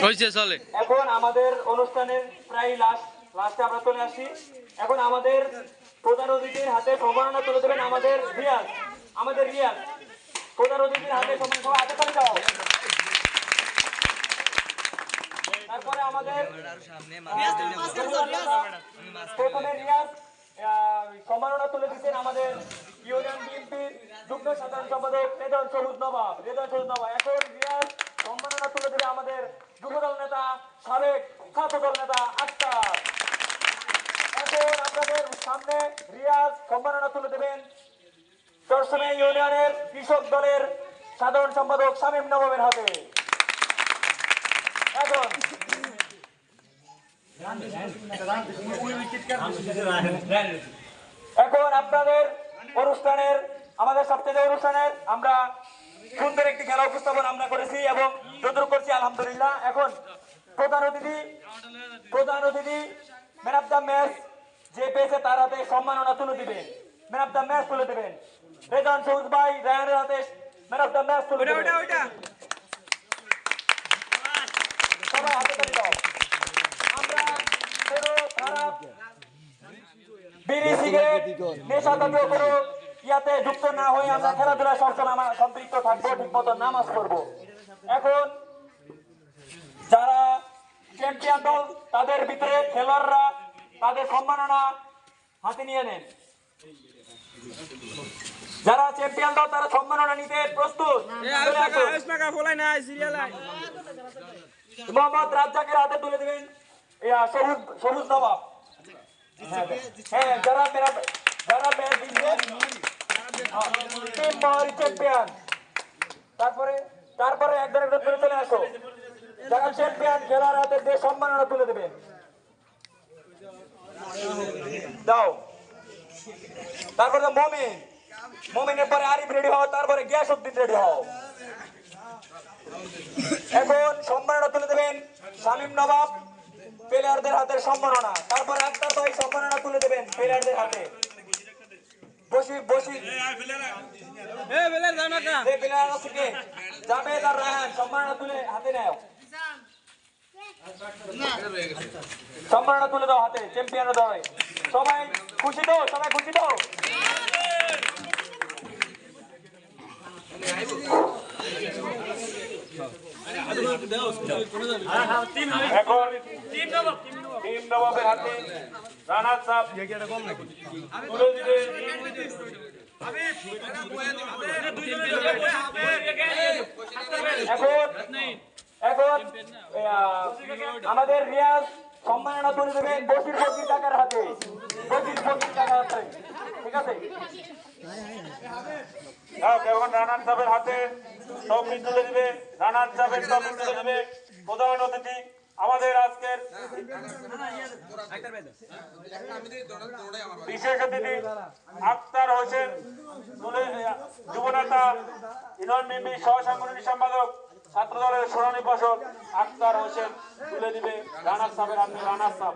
হয়েছে চলে। এখন আমাদের অনুষ্ঠানের প্রায় লাস্ট লাস্টে আমরা চলে আসি। এখন আমাদের প্রধান অতিথির হাতে সম্মাননা তুলে দেবেন আমাদের রিয়াজ। আমাদের রিয়াজ প্রধান অতিথির হাতে সম্মান হাতে করে দাও তারপরে আমাদের প্রথমে রিয়াজ আহ, সম্মাননা তুলে দিচ্ছেন আমাদের ইউনিয়ন বিএনপির যুগ্ম সাধারণ সম্পাদক রেদন সবুজ নবাব। রেদন সবুজ নবাব এখন রিয়াজ সম্মাননা তুলে দেবে আমাদের যুবদল নেতা সাবেক ছাত্রদল নেতা আক্তার। এখন আপনাদের সামনে রিয়াজ সম্মাননা তুলে দেবেন। চরসমে ইউনিয়নের কৃষক দলের সাধারণ সম্পাদক শামীম নবাবের হাতে। এখন এখন আপনাদের অনুষ্ঠানের, আমাদের সবচেয়ে অনুষ্ঠানের, আমরা সুন্দর একটি খেলা উপস্থাপন আমরা করেছি এবং যতটুকু করছি, আলহামদুলিল্লাহ। এখন প্রধান অতিথি প্রধান অতিথি ম্যান অফ দ্য ম্যাচ যে পেয়েছে তার হাতে সম্মাননা তুলে দিবেন। ম্যান অফ দ্য ম্যাচ তুলে দেবেন। রেজান সবুজ ভাই রায়ানের হাতে ম্যান অফ দ্য ম্যাচ তুলে দেবেন। সবাই হাতে তালি দাও। আমরা কোনো খারাপ বিড়ি সিগারেট নেশা জাতীয় কোনো ইয়াতে যুক্ত না হয়ে আমরা খেলাধুলা সবসময় আমরা সম্পৃক্ত থাকব ঠিক মতো নামাজ পড়ব। এখন যারা চ্যাম্পিয়ন দল তাদের ভিতরে খেলোয়াড়রা তাদের সম্মাননা হাতে নিয়ে নেন। যারা চ্যাম্পিয়ন দল তারা সম্মাননা নিতে প্রস্তুত। মোহাম্মদ রাজ্জাকের হাতে তুলে দেবেন সবুজ সবুজ নবাব। হ্যাঁ, হ্যাঁ যারা যারা ম্যাচ জিতবে টিম মহারি চ্যাম্পিয়ন তারপরে তারপরে একজন একজন করে চলে আসো। যারা চ্যাম্পিয়ন খেলার হাতে যে সম্মাননা তুলে দেবেন দাও। তারপরে মমিন। মমিনের পরে আরিফ রেডি হও তারপরে গ্যাস উদ্দিন রেডি হও। এখন সম্মাননা তুলে দেবেন শামীম নবাব প্লেয়ারদের হাতে সম্মাননা। তারপর আক্তার ভাই সম্মাননা তুলে দেবেন প্লেয়ারদের হাতে। বসি বসি। যে প্লেয়ার আছে কে? আর রায়হান সম্মাননা তুলে হাতে নেও। সম্মাননা তুলে দাও হাতে চ্যাম্পিয়ন দয় সবাই খুশি তো সবাই খুশি তো এখন এখন আমাদের রিয়াজ সম্মাননা তুলে দেবেন বসির বসির টাকার হাতে। বসির বসির টাকার হাতে। ঠিক আছে? এখন রানার হাতে তুলে দিবে। রানার তুলে দিবে। প্রধান আমাদের আজকের বিশেষ আক্তার হোসেন, যুবনেতা ইনন মিমি সহ সাংগঠনিক সম্পাদক ছাত্র দলের সোনালী ফসল আক্তার হোসেন তুলে দিবে রানার সাহেবের হাতে রানার সাহেব।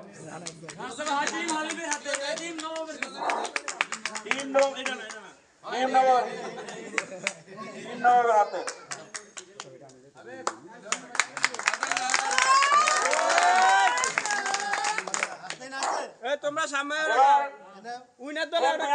টিম টিম হাতে। তোমরা সামনে উইনার